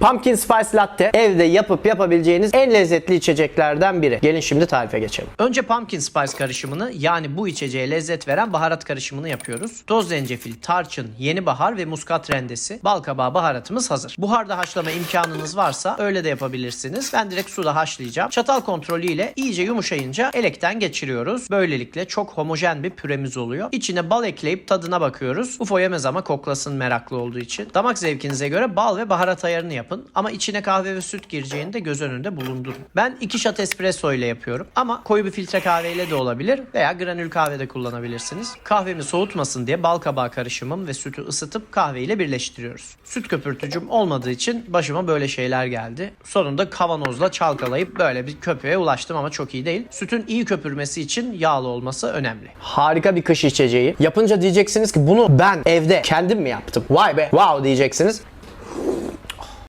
Pumpkin Spice Latte evde yapıp yapabileceğiniz en lezzetli içeceklerden biri. Gelin şimdi tarife geçelim. Önce Pumpkin Spice karışımını yani bu içeceğe lezzet veren baharat karışımını yapıyoruz. Toz zencefil, tarçın, yeni bahar ve muskat rendesi, bal kabağı baharatımız hazır. Buharda haşlama imkanınız varsa öyle de yapabilirsiniz. Ben direkt suda haşlayacağım. Çatal kontrolü ile iyice yumuşayınca elekten geçiriyoruz. Böylelikle çok homojen bir püremiz oluyor. İçine bal ekleyip tadına bakıyoruz. UFO yemez ama koklasın meraklı olduğu için. Damak zevkinize göre bal ve baharat ayarını yapın. Ama içine kahve ve süt gireceğini de göz önünde bulundurun. Ben 2 shot espresso ile yapıyorum. Ama koyu bir filtre kahveyle de olabilir veya granül kahve de kullanabilirsiniz. Kahvemi soğutmasın diye bal kabağı karışımım ve sütü ısıtıp kahve ile birleştiriyoruz. Süt köpürtücüm olmadığı için başıma böyle şeyler geldi. Sonunda kavanozla çalkalayıp böyle bir köpüğe ulaştım ama çok iyi değil. Sütün iyi köpürmesi için yağlı olması önemli. Harika bir kış içeceği. Yapınca diyeceksiniz ki bunu ben evde kendim mi yaptım? Vay be wow diyeceksiniz.